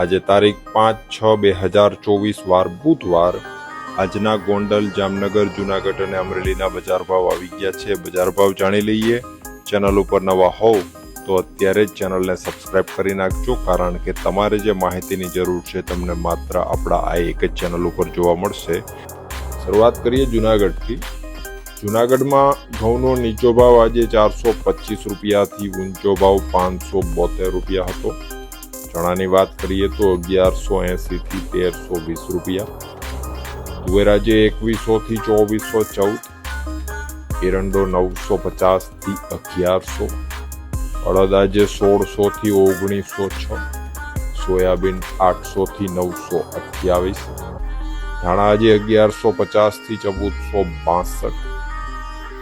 આજે તારીખ પાંચ છ બે હજાર ચોવીસ વાર બુધવાર આજના ગોંડલ, જામનગર, જુનાગઢ અને અમરેલીના બજાર ભાવ આવી ગયા છે. બજાર ભાવ જાણી લઈએ. ચેનલ ઉપર નવા હોવ તો અત્યારે જ ચેનલને સબસ્ક્રાઇબ કરી નાખજો, કારણ કે તમારે જે માહિતીની જરૂર છે તમને માત્ર આપણા આ એક જ ચેનલ ઉપર જોવા મળશે. શરૂઆત કરીએ જુનાગઢથી. જુનાગઢમાં ઘઉંનો નીચો ભાવ આજે ચારસો પચીસ રૂપિયાથી ઊંચો ભાવ પાંચસો બોતેર રૂપિયા હતો. ચણાની વાત કરીએ તો અગિયારસો એંસીથી તેરસો વીસ રૂપિયા. તુવેરાજે એકવીસોથી ચોવીસો ચૌદ. એરંડો નવસો પચાસથી અગિયારસો. અડદ આજે સોળસોથી ઓગણીસો છ. સોયાબીન આઠસોથી નવસો અઠ્યાવીસ. ધાણા આજે અગિયારસો પચાસથી ચૌદસો બાસઠ.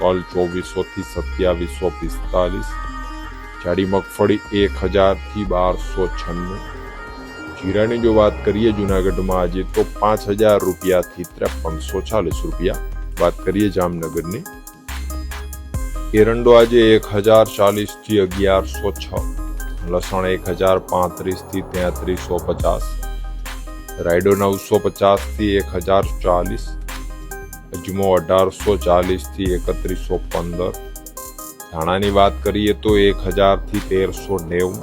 કલ ચોવીસોથી સત્યાવીસો પિસ્તાલીસ. જાડી મગફળી એક હજારથી બારસો છન્નું. જીરાની જો વાત કરીએ જુનાગઢમાં આજે તો પાંચ હજાર રૂપિયાથી ત્રેપનસો ચાલીસ રૂપિયા. વાત કરીએ જામનગરની. એરંડો આજે એક હજાર ચાલીસથી અગિયારસો છ. લસણ એક હજાર પાંત્રીસથી તેત્રીસો પચાસ. રાયડો નવસો પચાસથી એક હજાર ચાલીસ. અજમો અઢારસો ચાલીસથી એકત્રીસો પંદર. ધાણાની વાત કરીએ તો એક હજારથી તેરસો નેવું,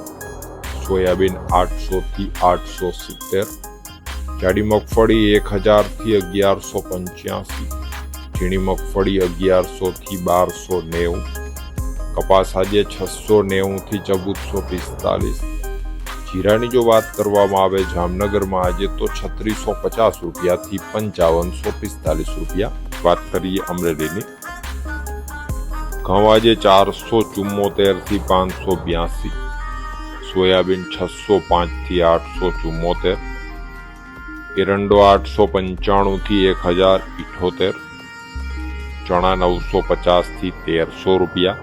સોયાબીન આઠસોથી આઠસો સિત્તેર, જાડી મગફળી એક હજારથી અગિયારસો પંચ્યાસી, ઝીણી મગફળી અગિયારસોથી બારસો નેવું, કપાસ આજે છસો નેવુંથી ચૌદસો પિસ્તાલીસ. જીરાની જો વાત કરવામાં આવે, જામનગરમાં આજે તો છત્રીસો પચાસ રૂપિયાથી પંચાવનસો પિસ્તાલીસ રૂપિયા. વાત કરીએ અમરેલીની. ઘઉં ચારસો ચુમ્મોતેરથી પાંચસો બ્યાસી, સોયાબીન છસો પાંચથી આઠસો ચુમ્મોતેર, એરંડો આઠસો પંચાણુંથી એક હજાર ઇઠોતેર, ચણા નવસો પચાસથી તેરસો રૂપિયા,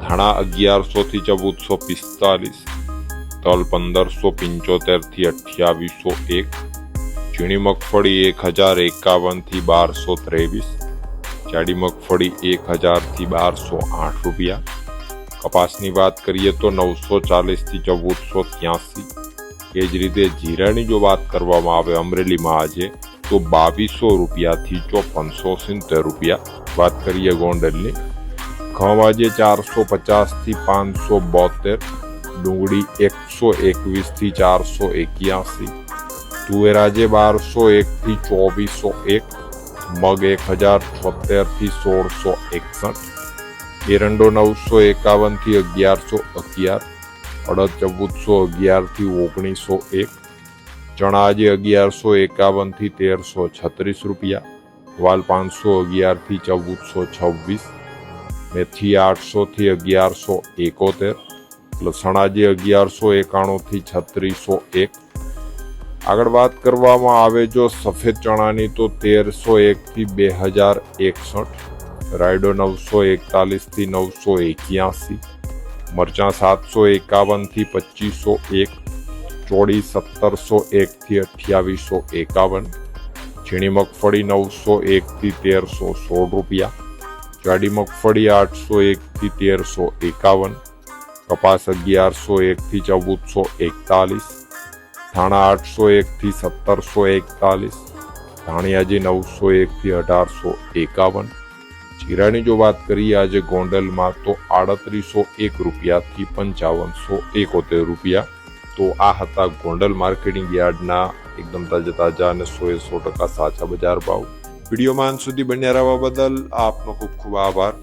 ધાણા અગિયારસોથી ચૌદસો પિસ્તાલીસ, તલ પંદરસો પંચોતેરથી અઠ્યાવીસો એક ઝીણી મગફળી એક હજાર એકાવનથી બારસો ત્રેવીસ જાડી મગફળી એક હજારથી બારસો આઠ રૂપિયા. કપાસની વાત કરીએ તો નવસો ચાલીસથી ચૌદસો ત્યાસી. એ જ રીતે જીરાની જો વાત કરવામાં આવે અમરેલીમાં આજે, તો બાવીસો રૂપિયાથી ચોપનસો સિત્તેર રૂપિયા. વાત કરીએ ગોંડલની. ઘઉં આજે ચારસો પચાસથી પાંચસો બોતેર, ડુંગળી એકસો એકવીસથી ચારસો એક્યાસી. તુવેર આજે બારસો એકથી ચોવીસો એક મગ એક હજાર છોતેરથી સોળસો એકસઠ. એરંડો નવસો એકાવનથી અગિયારસો અગિયાર. અડદ ચૌદસો અગિયારથી ઓગણીસો એક. ચણા આજે અગિયારસો એકાવનથી તેરસો છત્રીસ રૂપિયા. વાલ પાંચસો અગિયારથી ચૌદસો છવ્વીસ. મેથી આઠસોથી અગિયારસો એકોતેર. લસણાજી અગિયારસો એકાણુંથી છત્રીસો એક. આગળ વાત કરવામાં આવે જો સફેદ ચણાની તો તેરસો એકથી બે હજાર એકસઠ, રાયડો નવસો એકતાલીસથી નવસો એક્યાસી, મરચાં સાતસો એકાવનથી પચીસો એક, ચોળી સત્તરસો એકથી અઠ્યાવીસો એકાવન, ઝીણી મગફળી નવસો એકથી તેરસો સોળ રૂપિયા, જાડી મગફળી આઠસો એકથી તેરસો એકાવન, કપાસ અગિયારસો એકથી ચૌદસો એકતાલીસ ધાણા આઠસો એકથી સત્તરસો એકતાલીસ, ધાણિયાજી નવસો એકથી અઢારસો એકાવન. જીરાની જો વાત કરીએ આજે ગોંડલમાં તો આડત્રીસો એક રૂપિયાથી પંચાવનસો એકોતેર રૂપિયા. તો આ હતા ગોંડલ માર્કેટિંગ યાર્ડના એકદમ તાજા તાજા અને સો એ સો ટકા સાચા બજાર ભાવ. વિડીયોમાં અંત સુધી બન્યા રહેવા બદલ આપનો ખૂબ ખૂબ આભાર.